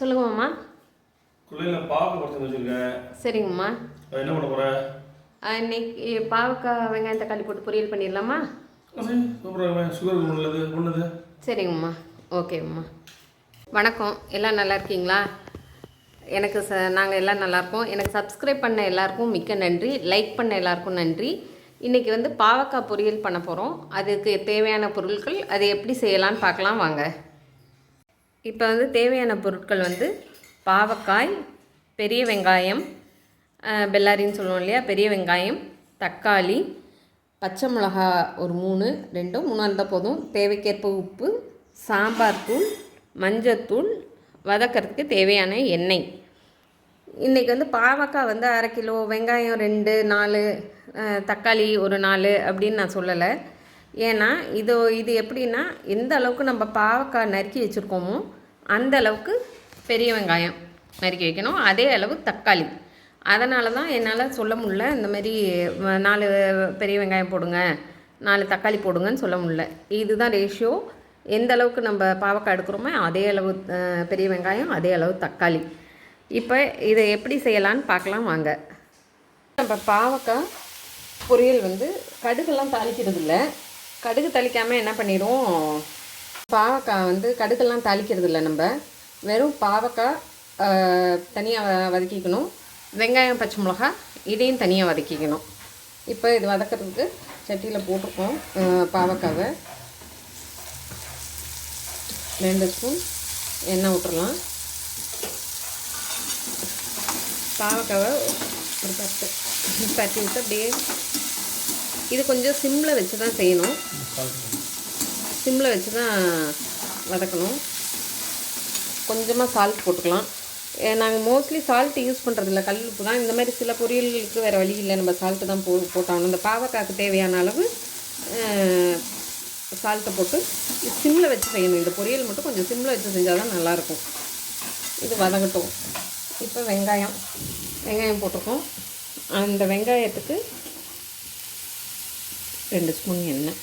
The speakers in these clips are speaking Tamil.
சொல்லுங்க மாமா. குள்ளையில் பாவக்காய் பறிச்சு வச்சுருக்கேன். சரிங்கம்மா என்ன பண்ண போகிற இன்னைக்கு பாவக்காய் வெங்காயம் தக்காளி போட்டு பொரியல் பண்ணிடலாமா? சுகருக்கு உள்ளது ஒன்றுது சரிங்கம்மா ஓகேம்மா வணக்கம். எல்லாம் நல்லா இருக்கீங்களா? எனக்கு ச நாங்கள் எல்லாம் நல்லாயிருக்கோம் எனக்கு சப்ஸ்கிரைப் பண்ண எல்லாருக்கும் மிக்க நன்றி. லைக் பண்ண எல்லாருக்கும் நன்றி. இன்றைக்கி வந்து பாவக்காய் பொரியல் பண்ண போகிறோம் அதுக்கு தேவையான பொருட்கள் அதை எப்படி செய்யலாம்னு பார்க்கலாம். வாங்க. இப்போ வந்து தேவையான பொருட்கள் வந்து பாவக்காய் பெரிய வெங்காயம் பெல்லாரின்னு சொல்லுவோம் இல்லையா? பெரிய வெங்காயம் தக்காளி பச்சை மிளகா ஒரு மூணு ரெண்டோ மூணு இருந்தால் போதும். தேவைக்கேற்ப உப்பு சாம்பார் தூள் மஞ்சத்தூள் வதக்கிறதுக்கு தேவையான எண்ணெய். இன்றைக்கி வந்து பாவக்காய் வந்து அரை கிலோ வெங்காயம் ரெண்டு நாலு தக்காளி ஒரு நாலு அப்படின்னு நான் சொல்லலை. ஏன்னா இது இது எப்படின்னா எந்த அளவுக்கு நம்ம பாவக்காய் நறுக்கி வச்சுருக்கோமோ அந்த அளவுக்கு பெரிய வெங்காயம் நறுக்கி வைக்கணும். அதே அளவு தக்காளி. அதனால தான் என்னால் சொல்ல முடியல இந்த மாதிரி நாலு பெரிய வெங்காயம் போடுங்க நாலு தக்காளி போடுங்கன்னு சொல்ல முடியல. இதுதான் ரேஷியோ எந்த அளவுக்கு நம்ம பாவக்காய் எடுக்கிறோமோ அதே அளவு பெரிய வெங்காயம் அதே அளவு தக்காளி. இப்போ இதை எப்படி செய்யலான்னு பார்க்கலாம் வாங்க. நம்ம பாவக்காய் பொரியல் வந்து கடுகெல்லாம் தாளிக்கிறது இல்லை கடுகு தாளிக்காமல் என்ன பண்ணிடுவோம்? பாவக்காய் வந்து கடுகெல்லாம் தாளிக்கிறது இல்லை நம்ம. வெறும் பாவக்காய் தனியாக வதக்கிக்கணும். வெங்காயம் பச்சை மிளகா இதையும் தனியாக வதக்கிக்கணும். இப்போ இது வதக்கிறதுக்கு சட்டியில் போட்டிருக்கோம் பாவக்காவை. ரெண்டு ஸ்பூன் எண்ணெய் விட்டுறலாம் பாவக்காவை ஒரு பத்து தட்டி விட்டு அப்படியே இது கொஞ்சம் சிம்மில் வச்சு தான் செய்யணும். சிம்மில் வச்சு தான் வதக்கணும். கொஞ்சமாக சால்ட் போட்டுக்கலாம். நாங்கள் மோஸ்ட்லி சால்ட் யூஸ் பண்ணுறதில்ல கல் உப்பு தான். இந்த மாதிரி சில பொரியல்களுக்கு வேறு வழி இல்லை. நம்ம சால்ட்டு தான் போ போட்டாகணும். இந்த பாவக்காய்க்கு தேவையான அளவு சால்ட்டை போட்டு சிம்மில் வச்சு செய்யணும். இந்த பொரியல் மட்டும் கொஞ்சம் சிம்மில் வச்சு செஞ்சால் தான் நல்லாயிருக்கும். இது வதங்கட்டும். இப்போ வெங்காயம் வெங்காயம் போட்டிருக்கோம். அந்த வெங்காயத்துக்கு ரெண்டு ஸ்பூன் எண்ணெய்.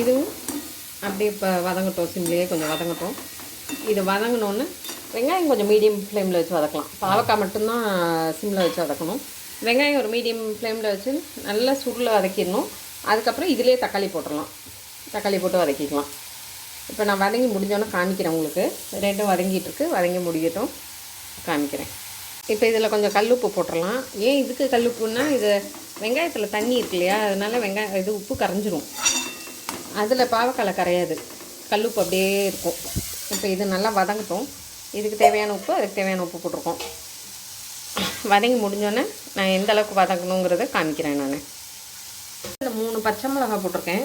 இதுவும் அப்படியே இப்போ வதங்கட்டும் சிம்லேயே கொஞ்சம் வதங்கட்டும். இது வதங்கினோன்னு வெங்காயம் கொஞ்சம் மீடியம் ஃப்ளேமில் வச்சு வதக்கலாம். பாவக்காய் மட்டும்தான் சிம்மில் வச்சு வதக்கணும். வெங்காயம் ஒரு மீடியம் ஃப்ளேமில் வச்சு நல்லா சுருளை வதக்கிடணும். அதுக்கப்புறம் இதிலே தக்காளி போட்டுடலாம். தக்காளி போட்டு வதக்கிக்கலாம். இப்போ நான் வதங்கி முடிஞ்சோன்னே காமிக்கிறேன் உங்களுக்கு. ரெண்டும் வதங்கிட்டுருக்கு. வதங்கி முடியட்டும். காமிக்கிறேன். இப்போ இதில் கொஞ்சம் கல்லுப்பு போட்டுடலாம். ஏன் இதுக்கு கல்லுப்புன்னா இது வெங்காயத்தில் தண்ணி இருக்கு இல்லையா? அதனால் வெங்காயம் இது உப்பு கரைஞ்சிரும். அதில் பாவக்காய் கரையாது. கல்லுப்பு அப்படியே இருக்கும். இப்போ இது நல்லா வதங்கட்டும். இதுக்கு தேவையான உப்பு அதுக்கு தேவையான உப்பு போட்டிருக்கோம். வதங்கி முடிஞ்சோன்னே நான் எந்த அளவுக்கு வதங்கணுங்கிறத காமிக்கிறேன் நான். பச்சை மிளகா போட்டிருக்கேன்.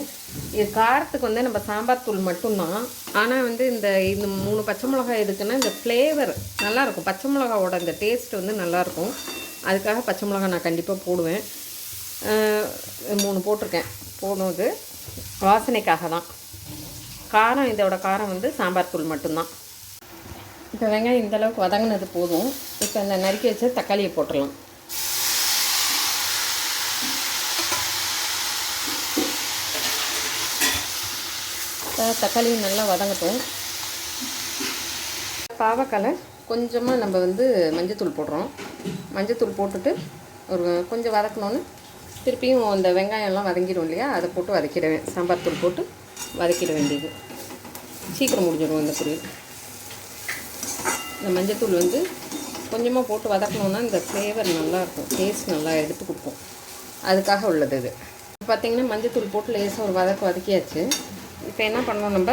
இது காரத்துக்கு வந்து நம்ம சாம்பார் தூள் மட்டும்தான். ஆனால் வந்து இந்த இந்த மூணு பச்சை மிளகா எதுக்குன்னா இந்த ஃப்ளேவர் நல்லாயிருக்கும் பச்சை மிளகாவோட இந்த டேஸ்ட் வந்து நல்லாயிருக்கும் அதுக்காக பச்சை மிளகா நான் கண்டிப்பாக போடுவேன். மூணு போட்டிருக்கேன். போடுவது வாசனைக்காக தான். காரம் இதோட காரம் வந்து சாம்பார் தூள் மட்டும்தான். இப்போ வெங்காயம் இந்தளவுக்கு வதங்கினது போதும். இப்போ இந்த நறுக்கி வச்சு தக்காளியை போட்டுடலாம். தக்காளியும் நல்லா வதங்கட்டும். பாவக்காய் கொஞ்சமாக நம்ம வந்து மஞ்சத்தூள் போடுறோம். மஞ்சத்தூள் போட்டுட்டு ஒரு கொஞ்சம் வதக்கணுன்னு திருப்பியும் அந்த வெங்காயம்லாம் வதங்கிடும் இல்லையா? அதை போட்டு வதக்கிடுவேன். சாம்பார் தூள் போட்டு வதக்கிட வேண்டியது. சீக்கிரம் முடிஞ்சிடும் இந்த பொரியல். இந்த மஞ்சத்தூள் வந்து கொஞ்சமாக போட்டு வதக்கணுன்னா இந்த ஃப்ளேவர் நல்லாயிருக்கும் டேஸ்ட் நல்லா எடுத்து கொடுக்கும். அதுக்காக உள்ளது இது. பார்த்தீங்கன்னா மஞ்சத்தூள் போட்டு லேசாக ஒரு வதக்கு வதக்கியாச்சு. இப்போ என்ன பண்ணணும் நம்ம?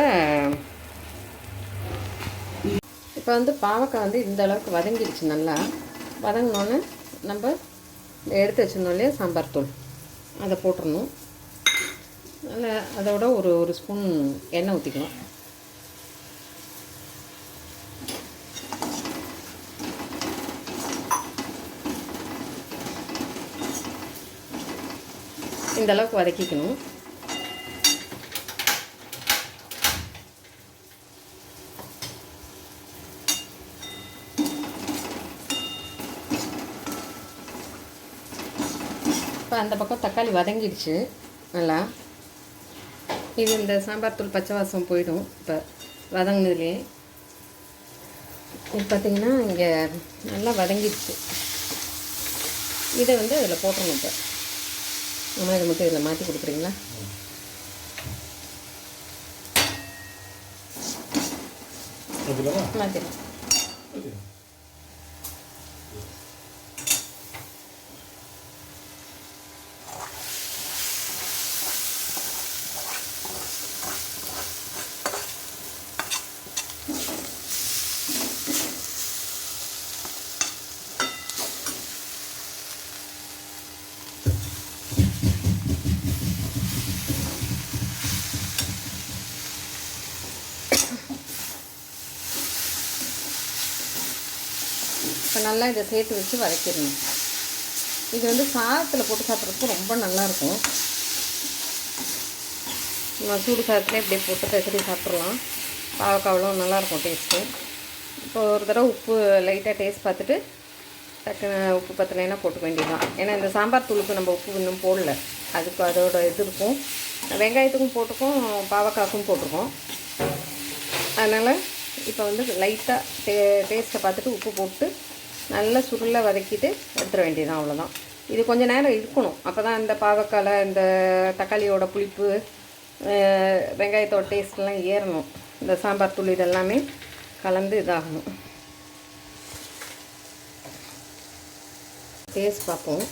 இப்போ வந்து பாவக்காய் வந்து இந்த அளவுக்கு வதங்கிடுச்சு நல்லா. வதங்கினோன்னு நம்ம இந்த எடுத்து வச்சிருந்தோம் இல்லையா சாம்பார் தூள். அதை போட்டுடணும். அதில் அதோட ஒரு ஒரு ஸ்பூன் எண்ணெய் ஊற்றிக்கலாம் இந்த அளவுக்கு வதக்கிக்கணும். இப்போ அந்த பக்கம் தக்காளி வதங்கிடுச்சு. நல்லா. இது இந்த சாம்பார் தூள் பச்சை வாசம் போயிடும். இப்போ வதங்கினதுலேயே. இது பார்த்திங்கன்னா இங்கே நல்லா வதங்கிடுச்சு. இதை வந்து அதில் போட்டுறணும் இப்போ. அம்மா இதை மட்டும் இதில் மாற்றி கொடுக்குறீங்களா? மாற்றிடலாம் இப்போ நல்லா இதை சேர்த்து வச்சு வதக்கிடணும். இது வந்து சாதத்தில் போட்டு சாப்பிட்றதுக்கு ரொம்ப நல்லாயிருக்கும். நம்ம சூடு சாதத்தில் இப்படியே போட்டு பெசரி சாப்பிட்றலாம் பாவக்காவெலாம் நல்லாயிருக்கும் டேஸ்ட்டு. இப்போ ஒரு தடவை உப்பு லைட்டாக டேஸ்ட் பார்த்துட்டு டக்குன்னு உப்பு பத்தலைன்னா போட்டுக்க வேண்டியதுதான். ஏன்னா இந்த சாம்பார் தூளுக்கு நம்ம உப்பு இன்னும் போடல. அதுக்கு அதோட இது இருக்கும். வெங்காயத்துக்கும் போட்டிருக்கோம் பாவக்காய்க்கும் போட்டிருக்கோம். அதனால் இப்போ வந்து லைட்டாக டே டேஸ்ட்டை பார்த்துட்டு உப்பு போட்டு நல்லா சுருளை வதக்கிட்டு எடுத்துட வேண்டியதான் அவ்வளோதான் இது கொஞ்சம் நேரம் இருக்கணும். அப்போ தான் இந்த பாவக்காயில் இந்த தக்காளியோட புளிப்பு வெங்காயத்தோட டேஸ்ட்லாம் ஏறணும். இந்த சாம்பார் தூள் இதெல்லாமே கலந்து இதாகணும். டேஸ்ட் பார்ப்போம்.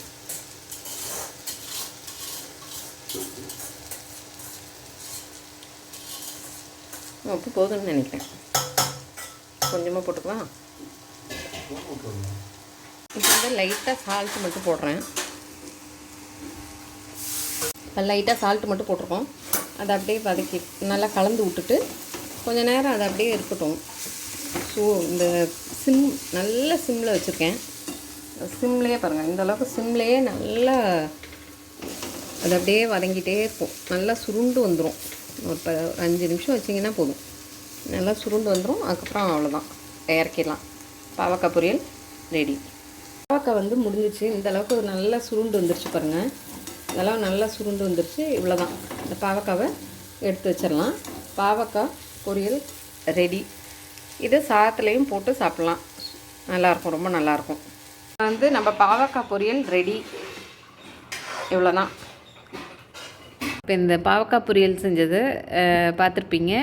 உப்பு போதும்னு நினைக்கிறேன். கொஞ்சமாக போட்டுக்கலாம். இப்போ வந்து லைட்டாக சால்ட்டு மட்டும் போடுறேன். லைட்டாக சால்ட்டு மட்டும் போட்டிருக்கோம். அதை அப்படியே வதக்கி நல்லா கலந்து விட்டுட்டு கொஞ்ச நேரம் அதை அப்படியே இருக்கட்டும். ஸோ இந்த சிம் நல்ல சிம்மில் வச்சுருக்கேன். சிம்லேயே பாருங்கள் இந்த அளவுக்கு சிம்லேயே நல்லா அது அப்படியே வதங்கிட்டே இருக்கும். நல்லா சுருண்டு வந்துடும் ஒரு ப அஞ்சு நிமிஷம் வச்சிங்கன்னா போதும். நல்லா சுருண்டு வந்துடும் அதுக்கப்புறம் அவ்வளோதான் இறக்கிடலாம் பாவக்காய் பொரியல் ரெடி பாவக்காய் வந்து முடிஞ்சிச்சு. இந்த அளவுக்கு நல்லா சுருண்டு வந்துருச்சு பாருங்கள் இதெல்லாம் நல்லா சுருண்டு வந்துருச்சு. இவ்வளோதான் இந்த பாவக்காவை எடுத்து வச்சிடலாம். பாவக்காய் பொரியல் ரெடி இது சாதத்துலேயும் போட்டு சாப்பிட்லாம். நல்லாயிருக்கும் ரொம்ப நல்லாயிருக்கும் வந்து நம்ம பாவக்காய் பொரியல் ரெடி இவ்வளோதான் இப்போ இந்த பாவக்காய் பொரியல் செஞ்சது பார்த்துருப்பீங்க.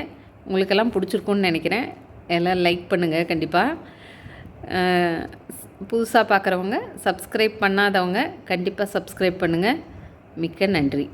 உங்களுக்கெல்லாம் பிடிச்சிருக்குன்னு நினைக்கிறேன். எல்லாம் லைக் பண்ணுங்கள் கண்டிப்பாக புதுசாக பார்க்குறவங்க சப்ஸ்கிரைப் பண்ணாதவங்க கண்டிப்பாக சப்ஸ்கிரைப் பண்ணுங்கள் மிக்க நன்றி.